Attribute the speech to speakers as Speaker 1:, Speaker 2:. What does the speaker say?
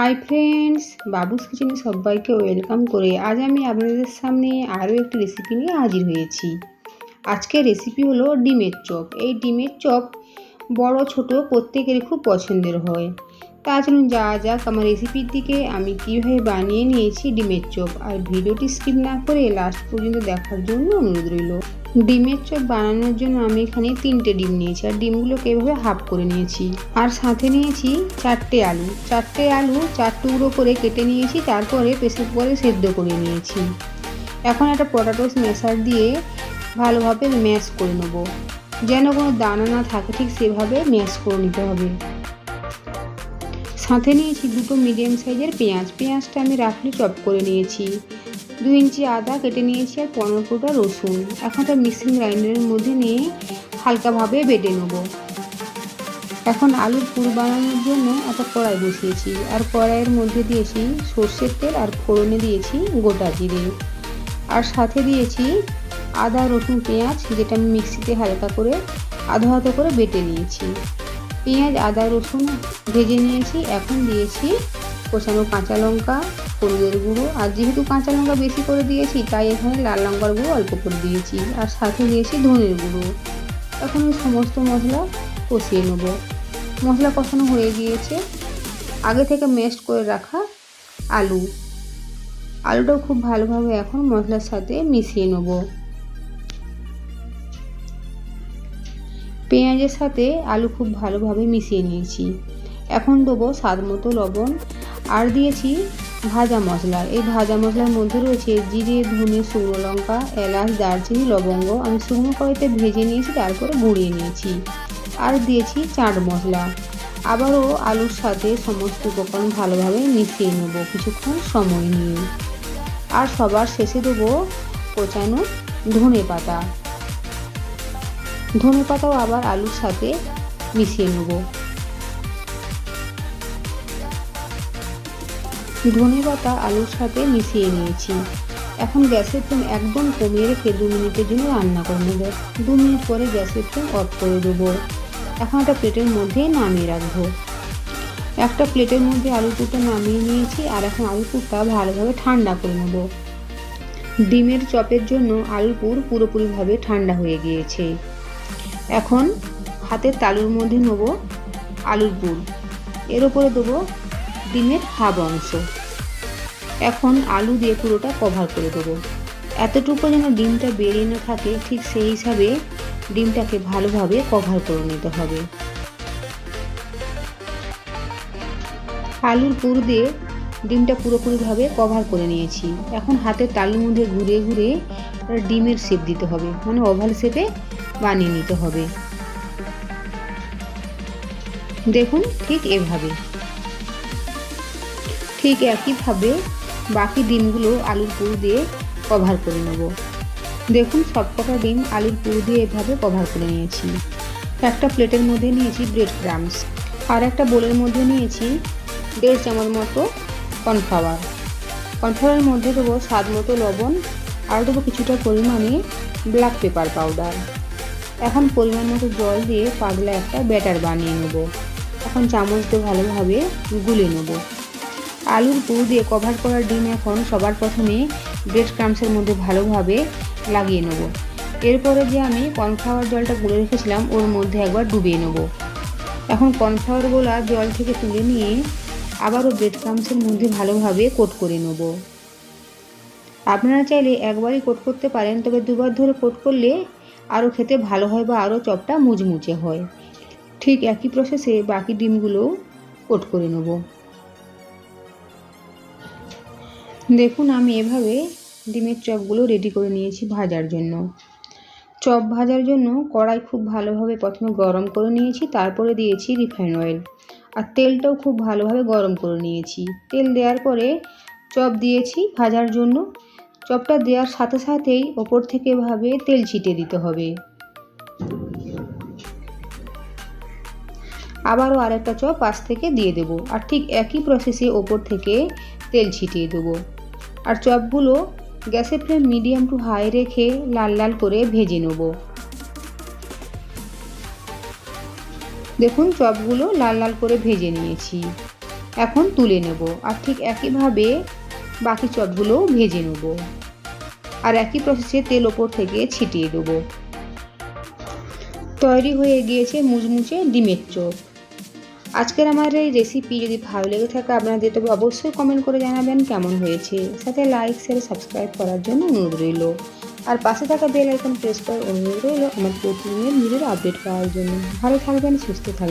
Speaker 1: Hi friends বাবুস কিচেনে সবাইকে welcome করে আজ আমি আপনাদের সামনে আরও একটি রেসিপি নিয়ে হাজির হয়েছি। আজকের রেসিপি হলো ডিমের চপ। এই ডিমের চপ বড়, ছোট প্রত্যেকেরই খুব পছন্দের হয়। চলুন যা যাক, আমার রেসিপির দিকে আমি কীভাবে বানিয়ে নিয়েছি ডিমের চপ। আর ভিডিওটি স্কিপ না করে লাস্ট পর্যন্ত দেখার জন্য অনুরোধ রইল। ডিমের চপ বানানোর জন্য আমি এখানে তিনটে ডিম নিয়েছি, আর ডিমগুলোকে এভাবে হাফ করে নিয়েছি। আর সাথে নিয়েছি চারটে আলু। চারটে আলু, চার টুকরো করে কেটে নিয়েছি, তারপরে প্রেসার কুকারে সেদ্ধ করে নিয়েছি। এখন একটা পটাটোস মেশার দিয়ে ভালোভাবে ম্যাশ করে নেব। যেন কোনো দানা না থাকে, ঠিক সেভাবে ম্যাশ করে নিতে হবে। সাথে নিয়েছি দুটো মিডিয়াম সাইজের পেঁয়াজ। পেঁয়াজটা আমি রাফলি চপ করে নিয়েছি। দু ইঞ্চি আদা কেটে নিয়েছি আর পনেরো কোটা রসুন। এখন একটা মিক্সিং গ্রাইন্ডারের মধ্যে নিয়ে হালকাভাবে বেটে নেব। এখন আলুর পুর বানানোর জন্য একটা কড়াই বসিয়েছি। আর কড়াইয়ের মধ্যে দিয়েছি সর্ষের তেল আর ফোড়নে দিয়েছি গোটা জিরে। আর সাথে দিয়েছি আদা রসুন পেঁয়াজ, যেটা আমি মিক্সিতে হালকা করে, আধা হাতে করে বেটে নিয়েছি। পেঁয়াজ, আদা, রসুন ভেজে নিয়েছি। এখন দিয়েছি কোচানো কাঁচা লঙ্কা, হলুদের গুঁড়ো। আর যেহেতু কাঁচা লঙ্কা বেশি করে দিয়েছি, তাই এখানে লাল লঙ্কার গুঁড়ো অল্প করে দিয়েছি। আর সাথে দিয়েছি ধনের গুঁড়ো। এখন এই সমস্ত মশলা কষিয়ে নেব। মশলা কষানো হয়ে গিয়েছে। আগে থেকে মেস্ট করে রাখা আলু। আলুটাও খুব ভালোভাবে এখন মশলার সাথে মিশিয়ে নেব। পেঁয়াজের সাথে আলু খুব ভালোভাবে মিশিয়ে নিয়েছি। এখন দেবো স্বাদ মতো লবণ। আর দিয়েছি ভাজা মশলা। এই ভাজা মশলার মধ্যে রয়েছে জিরে, ধনে, শুকনো লঙ্কা, এলাচ, দারচিনি, লবঙ্গ। আমি শুকনো কড়াইতে ভেজে নিয়েছি তারপরে গুঁড়িয়ে নিয়েছি। আর দিয়েছি চাট মশলা। আবারও আলুর সাথে সমস্ত উপকরণ ভালোভাবে মিশিয়ে নেব কিছুক্ষণ সময় নিয়ে। আর সবার শেষে দেবো কোচানো ধনে পাতা ধনে পাতাও আবার আলুর সাথে মিশিয়ে নেব। ধনে পাতা, আলুর সাথে মিশিয়ে নিয়েছি। এখন গ্যাসের ফ্লেম একদম কমিয়ে রেখে দু মিনিটের জন্য রান্না করে নেব। দু মিনিট পরে গ্যাসের ফ্লেম অফ করে দেবো। এখন একটা প্লেটের মধ্যে নামিয়ে রাখব। একটা প্লেটের মধ্যে আলু পুরটা নামিয়ে নিয়েছি আর এখন আলু পুরটা ভালোভাবে ঠান্ডা করে নেব। ডিমের চপের জন্য আলুর পুর পুরোপুরিভাবে ঠান্ডা হয়ে গিয়েছে। এখন হাতের তালুর মধ্যে নেব আলুর পুর এর উপরে দেবো ডিমের হাফ অংশ। এখন আলু দিয়ে পুরোটা কভার করে দেবো। এতটুকু যেন ডিমটা বেরিয়ে না থাকে, ঠিক সেই হিসাবে ডিমটাকে ভালোভাবে কভার করে নিতে হবে। আলুর পুর দিয়ে ডিমটা পুরোপুরিভাবে কভার করে নিয়েছি। এখন হাতের তালুর মধ্যে ঘুরে ঘুরে ডিমের শেপ দিতে হবে। মানে ওভাল শেপে বানিয়ে নিতে হবে। দেখুন, ঠিক এভাবে। ঠিক একইভাবে বাকি ডিমগুলো আলুর পুর দিয়ে কভার করে নেব। দেখুন, সবকটা ডিম আলুর পুর দিয়ে এভাবে কভার করে নিয়েছি। একটা প্লেটের মধ্যে নিয়েছি ব্রেড ক্রামস আর একটা বোলের মধ্যে নিয়েছি দেড় চামচ মতো কর্নফ্লাওয়ার কর্নফ্লাওয়ারের মধ্যে দেবো স্বাদ মতো লবণ আর দেবো কিছুটা পরিমাণে ব্ল্যাক পেপার পাউডার এখন পরিমাণ মতো জল দিয়ে পাতলা একটা ব্যাটার বানিয়ে নেব। এখন চামচ দিয়ে ভালোভাবে গুলে নেব। আলুর পুর দিয়ে কভার করা ডিম এখন সবার প্রথমে ব্রেড ক্রামসের মধ্যে ভালোভাবে লাগিয়ে নেব। এরপরে যে আমি কর্নফ্লাওয়ার জলটা গুলে রেখেছিলাম, ওর মধ্যে একবার ডুবিয়ে নেব। এখন কর্নফ্লাওয়ার গোলা জল থেকে তুলে নিয়ে আবারও ব্রেড ক্রামসের মধ্যে ভালোভাবে কোট করে নেব। আপনারা চাইলে একবারই কোট করতে পারেন, তবে দুবার ধরে কোট করলে আরও খেতে ভালো হয় বা আরও চপটা মুচমুচে হয়। ঠিক একই প্রসেসে বাকি ডিমগুলো কোট করে নেব। দেখুন, আমি এভাবে ডিমের চপগুলো রেডি করে নিয়েছি ভাজার জন্য। চপ ভাজার জন্য কড়াই খুব ভালোভাবে প্রথমে গরম করে নিয়েছি, তারপরে দিয়েছি রিফাইন অয়েল আর তেলটাও খুব ভালোভাবে গরম করে নিয়েছি। তেল দেওয়ার পরে চপ দিয়েছি ভাজার জন্য। চপটা দেওয়ার সাথে সাথেই ওপর থেকে এভাবে তেল ছিটিয়ে দিতে হবে। আবারও আরেকটা চপ পাশ থেকে দিয়ে দেবো আর ঠিক একই প্রসেসে ওপর থেকে তেল ছিটিয়ে দেবো। আর চপগুলো গ্যাসের ফ্লেম মিডিয়াম টু হাই রেখে লাল লাল করে ভেজে নেব। দেখুন, চপগুলো লাল লাল করে ভেজে নিয়েছি। এখন তুলে নেব আর ঠিক একইভাবে বাকি চপগুলোও ভেজে নেব। আর একই প্রসেসে তেল ওপর থেকে ছিটিয়ে দেবো। তৈরি হয়ে গিয়েছে মুচমুচে ডিমের চপ। আজকের আমার এই রেসিপি যদি ভালো লেগে থাকে আপনাদের, তবে অবশ্যই কমেন্ট করে জানাবেন কেমন হয়েছে। সাথে লাইক শেয়ার সাবস্ক্রাইব করার জন্য অনুরোধ রইল। আর পাশে থাকা বেল আইকন প্রেস করার অনুরোধ রইল আমার প্রতিদিনের ভিডিওর আপডেট পাওয়ার জন্য। ভালো থাকবেন, সুস্থ থাকবেন।